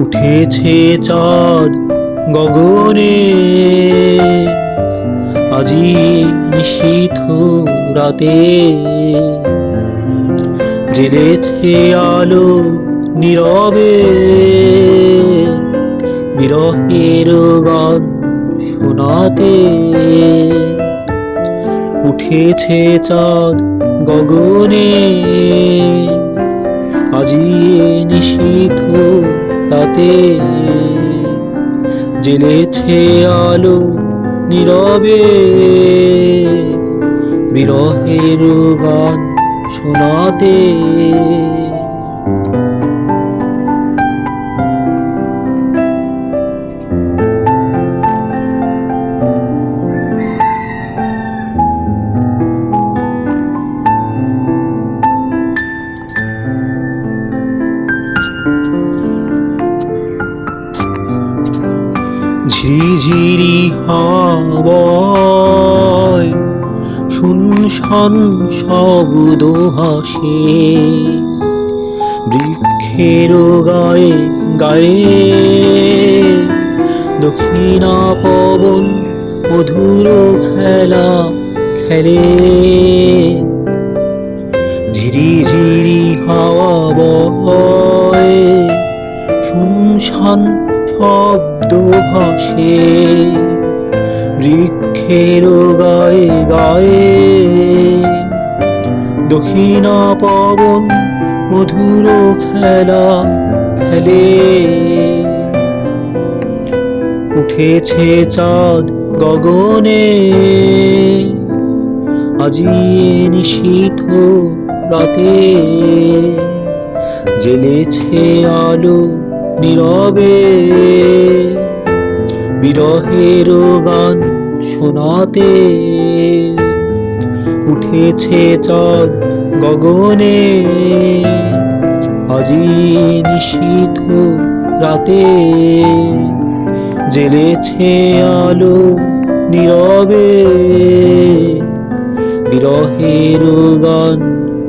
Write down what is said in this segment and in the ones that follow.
উঠেছে চাঁদ গগনে। আজি নিশীথ রাতে। জেলেছে আলো নীরবে। বিরহের গান শোনাতে উঠেছে চাঁদ গগনে। আজি নিশীথ রাতে জেলেছে আলো নীরবে। বিরহের গান শোনাতে। ঝিরিঝিরি হাওয়ায় শুনশান শব্দ হাসে বৃক্ষের গায়ে গায়ে দক্ষিণা পবন মধুর খেলা খেলে। ঝিরিঝিরি হাওয়া বয় শুনশান শব্দ ভাসে বৃক্ষের গায়ে গায়ে। দক্ষিণা পবন মধুর খেলা খেলে। উঠেছে চাঁদ গগনে। আজি নিশীথ রাতে। জেলেছে আলো নীরবে। বিরহের গান শোনাতে। উঠেছে চাঁদ গগনে, আজি নিশীথ রাতে। জেলেছে আলো নীরবে, বিরহের গান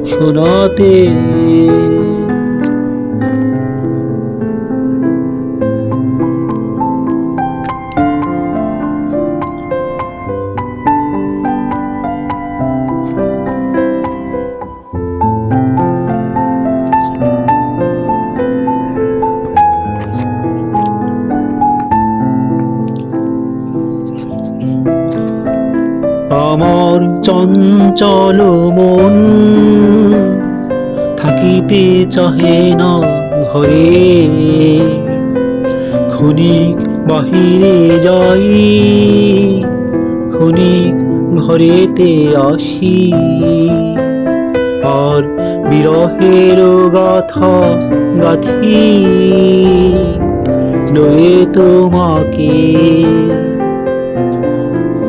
শোনাতে। আমার চঞ্চল মন। থাকিতে চাহে না ঘরে। ক্ষণিক বাহিরে যাই, ক্ষণিক ঘরেতে আসি। আর বিরহের গাথা গাথি, নয়ে তোমাকে।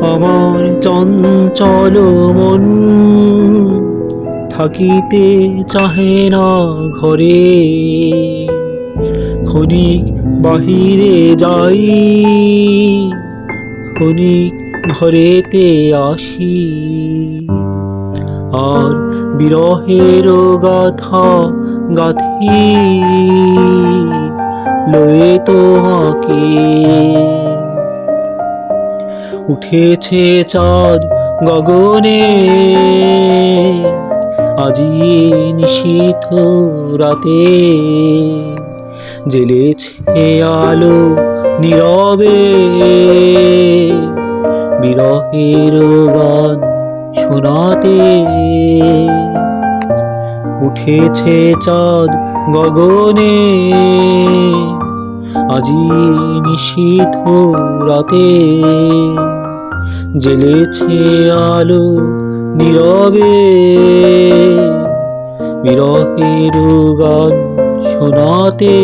আমার চঞ্চল মন। থাকিতে চাহে না ঘরে। ক্ষণিক বাহিরে যাই, ক্ষণিক ঘরেতে আসি। আর বিরহের গাথা গাথি, লয়ে তোমাকে। উঠেছে চাঁদ গগনে। আজি নিশীথ রাতে জেলেছে আলো নীরবে। বিরহের গান শোনাতে উঠেছে চাঁদ গগনে। আজি নিশীথ রাতে জেলেছে আলো নীরবে। বিরহের গান শোনাতে।